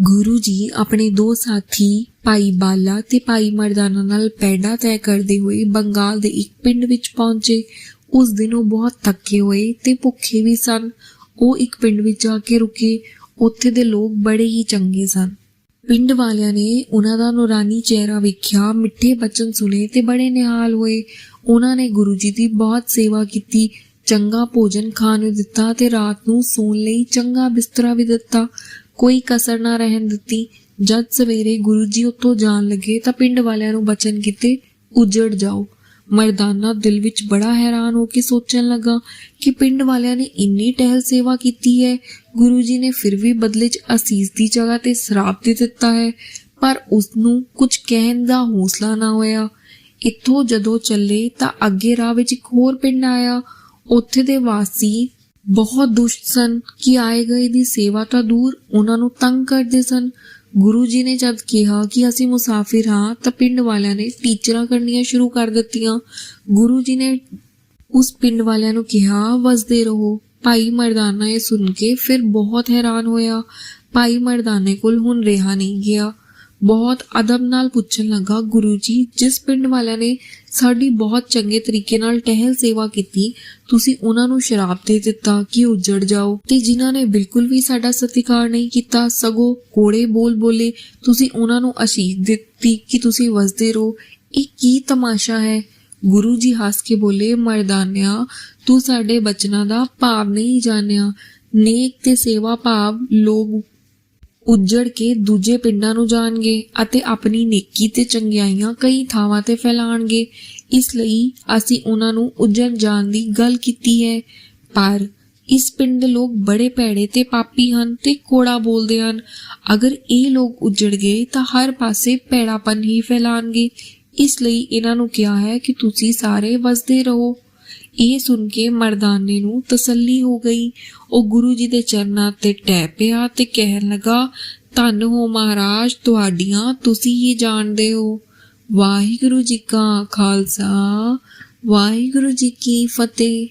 ਗੁਰੂ ਜੀ ਆਪਣੇ ਦੋ ਸਾਥੀ, ਭਾਈ ਬਾਲਾ ਤੇ ਭਾਈ ਮਰਦਾਨਾ ਨਾਲ ਪੈੜਾ ਤੈਅ ਕਰਦੇ ਹੋਏ ਬੰਗਾਲ ਦੇ ਇੱਕ ਪਿੰਡ ਵਿੱਚ ਪਹੁੰਚੇ। ਉਸ ਦਿਨ ਉਹ ਬਹੁਤ ਥੱਕੇ ਹੋਏ ਤੇ ਭੁੱਖੇ ਵੀ ਸਨ। ਉਹ ਇੱਕ ਪਿੰਡ ਵਿੱਚ ਜਾ ਕੇ ਰੁਕੇ। ਉੱਥੇ ਦੇ ਲੋਕ ਬੜੇ ਹੀ ਚੰਗੇ ਸਨ। ਪਿੰਡ ਵਾਲਿਆਂ ਨੇ ਉਹਨਾਂ ਦਾ ਨੂਰਾਨੀ ਚਿਹਰਾ ਵੇਖਿਆ, ਮਿੱਠੇ ਬਚਨ ਸੁਨੇ ਤੇ ਬੜੇ ਨਿਹਾਲ ਹੋਏ। ਉਹਨਾਂ ਨੇ ਗੁਰੂ ਜੀ ਦੀ ਬਹੁਤ ਸੇਵਾ ਕੀਤੀ, ਚੰਗਾ ਭੋਜਨ ਖਾਣ ਨੂੰ ਦਿੱਤਾ ਤੇ ਰਾਤ ਨੂੰ ਸੌਣ ਲਈ ਚੰਗਾ ਬਿਸਤਰਾ ਵੀ ਦਿੱਤਾ। ਕੋਈ ਕਸਰ ਨਾ ਰਹਿਣ ਦਿੱਤੀ। ਜਦ ਸਵੇਰੇ ਗੁਰੂ ਜੀ ਉੱਥੋਂ ਜਾਣ ਲੱਗੇ ਤਾਂ ਪਿੰਡ ਵਾਲਿਆਂ ਨੂੰ ਬਚਨ ਕੀਤੇ, ਉਜੜ ਜਾਓ। ਮਰਦਾਨਾ ਦਿਲ ਵਿੱਚ ਬੜਾ ਹੈਰਾਨ ਹੋ ਕੇ ਸੋਚਣ ਲੱਗਾ ਕਿ ਪਿੰਡ ਵਾਲਿਆਂ ਨੇ ਇੰਨੀ ਟਹਿਲ ਸੇਵਾ ਕੀਤੀ ਹੈ। ਗੁਰੂ ਜੀ ਨੇ ਫਿਰ ਵੀ ਬਦਲੇ 'ਚ ਅਸੀਸ ਦੀ ਜਗ੍ਹਾ ਤੇ ਸ਼ਰਾਬ ਦੇ ਦਿੱਤਾ ਹੈ, ਪਰ ਉਸ ਨੂੰ ਕੁਝ ਕਹਿਣ ਦਾ ਹੌਸਲਾ ਨਾ ਹੋਇਆ। ਇੱਥੋਂ ਜਦੋਂ ਚੱਲੇ ਤਾਂ ਅੱਗੇ ਰਾਹ ਵਿੱਚ ਇੱਕ ਹੋਰ ਪਿੰਡ ਆਇਆ। ਉੱਥੇ ਦੇ ਵਾਸੀ ਬਹੁਤ ਦੁਸ਼ਟ ਸਨ ਕਿ ਆਏ ਗਏ ਦੀ ਸੇਵਾ ਤਾਂ ਦੂਰ ਉਹਨਾਂ ਨੂੰ ਤੰਗ ਕਰਦੇ ਸਨ। ਗੁਰੂ ਜੀ ਨੇ ਜਦ ਕਿਹਾ ਕਿ ਅਸੀਂ ਮੁਸਾਫਿਰ ਹਾਂ ਤਾਂ ਪਿੰਡ ਵਾਲਿਆਂ ਨੇ ਟੀਚਰਾਂ ਕਰਨੀਆਂ ਸ਼ੁਰੂ ਕਰ ਦਿੱਤੀਆਂ। ਗੁਰੂ ਜੀ ਨੇ ਉਸ ਪਿੰਡ ਵਾਲਿਆਂ ਨੂੰ ਕਿਹਾ, ਵਸਦੇ ਰਹੋ। ਭਾਈ ਮਰਦਾਨਾ ਇਹ ਸੁਣ ਕੇ ਫਿਰ ਬਹੁਤ ਹੈਰਾਨ ਹੋਇਆ। ਭਾਈ ਮਰਦਾਨੇ ਕੋਲ ਹੁਣ ਰਿਹਾ ਨਹੀਂ ਗਿਆ। ਬਹੁਤ ਅਦਬ ਨਾਲ ਪੁੱਛਣ ਲੱਗਾ ਗੁਰੂ ਜੀ ਜਿਸ ਪਿੰਡ ਵਾਲਿਆਂ ਨੇ ਸਾਡੀ ਬਹੁਤ ਚੰਗੇ ਤਰੀਕੇ ਨਾਲ ਟਹਿਲ ਸੇਵਾ ਕੀਤੀ, ਤੁਸੀਂ ਉਹਨਾਂ ਨੂੰ ਸ਼ਰਾਬ ਦੇ ਦਿੱਤਾ, ਕਿ ਉੱਜੜ ਜਾਓ। ਤੇ ਜਿਨ੍ਹਾਂ ਨੇ ਬਿਲਕੁਲ ਵੀ ਸਾਡਾ ਸਤਿਕਾਰ ਨਹੀਂ ਕੀਤਾ, ਸਗੋਂ ਕੋੜੇ ਬੋਲ ਬੋਲੇ, ਤੁਸੀਂ ਉਹਨਾਂ ਨੂੰ ਅਸ਼ੀਸ਼ ਦਿੱਤੀ ਕਿ ਤੁਸੀਂ ਵਸਦੇ ਰਹੋ। ਇਹ ਕੀ ਤਮਾਸ਼ਾ ਹੈ? ਗੁਰੂ ਜੀ ਹੱਸ ਕੇ ਬੋਲੇ, ਮਰਦਾਨਿਆ, ਤੂੰ ਸਾਡੇ ਬਚਨਾਂ ਦਾ ਭਾਵ ਨਹੀਂ ਜਾਣਿਆ। ਨੇਕ ਤੇ ਸੇਵਾ ਭਾਵ ਲੋਕ ਉੱਜੜ ਕੇ ਦੂਜੇ ਪਿੰਡਾਂ ਨੂੰ ਜਾਣਗੇ ਅਤੇ ਆਪਣੀ ਨੇਕੀ ਤੇ ਚੰਗਿਆਈਆਂ ਕਈ ਥਾਵਾਂ ਤੇ ਫੈਲਾਣਗੇ। ਇਸ ਲਈ ਅਸੀਂ ਉਹਨਾਂ ਨੂੰ ਉੱਜੜ ਜਾਣ ਦੀ ਗੱਲ ਕੀਤੀ ਹੈ। ਪਰ ਇਸ ਪਿੰਡ ਦੇ ਲੋਕ ਬੜੇ ਭੈੜੇ ਤੇ ਪਾਪੀ ਹਨ ਤੇ ਕੋੜਾ ਬੋਲਦੇ ਹਨ। ਅਗਰ ਇਹ ਲੋਕ ਉੱਜੜ ਗਏ ਤਾਂ ਹਰ ਪਾਸੇ ਭੈੜਾਪਨ ਹੀ ਫੈਲਾਣਗੇ। ਇਸ ਲਈ ਇਹਨਾਂ ਨੂੰ ਕਿਹਾ ਹੈ ਕਿ ਤੁਸੀਂ ਸਾਰੇ ਵਸਦੇ ਰਹੋ। ਇਹ ਸੁਣ ਕੇ ਮਰਦਾਨੇ ਨੂੰ ਤਸੱਲੀ ਹੋ ਗਈ। ਉਹ ਗੁਰੂ ਜੀ ਦੇ ਚਰਨਾਂ ਤੇ ਟੈ ਪਿਆ ਤੇ ਕਹਿਣ ਲੱਗਾ, ਧੰਨ ਹੋ ਮਹਾਰਾਜ, ਤੁਹਾਡੀਆਂ ਤੁਸੀਂ ਹੀ ਜਾਣਦੇ ਹੋ। ਵਾਹਿਗੁਰੂ ਜੀ ਕਾ ਖਾਲਸਾ, ਵਾਹਿਗੁਰੂ ਜੀ ਕੀ ਫਤਿਹ।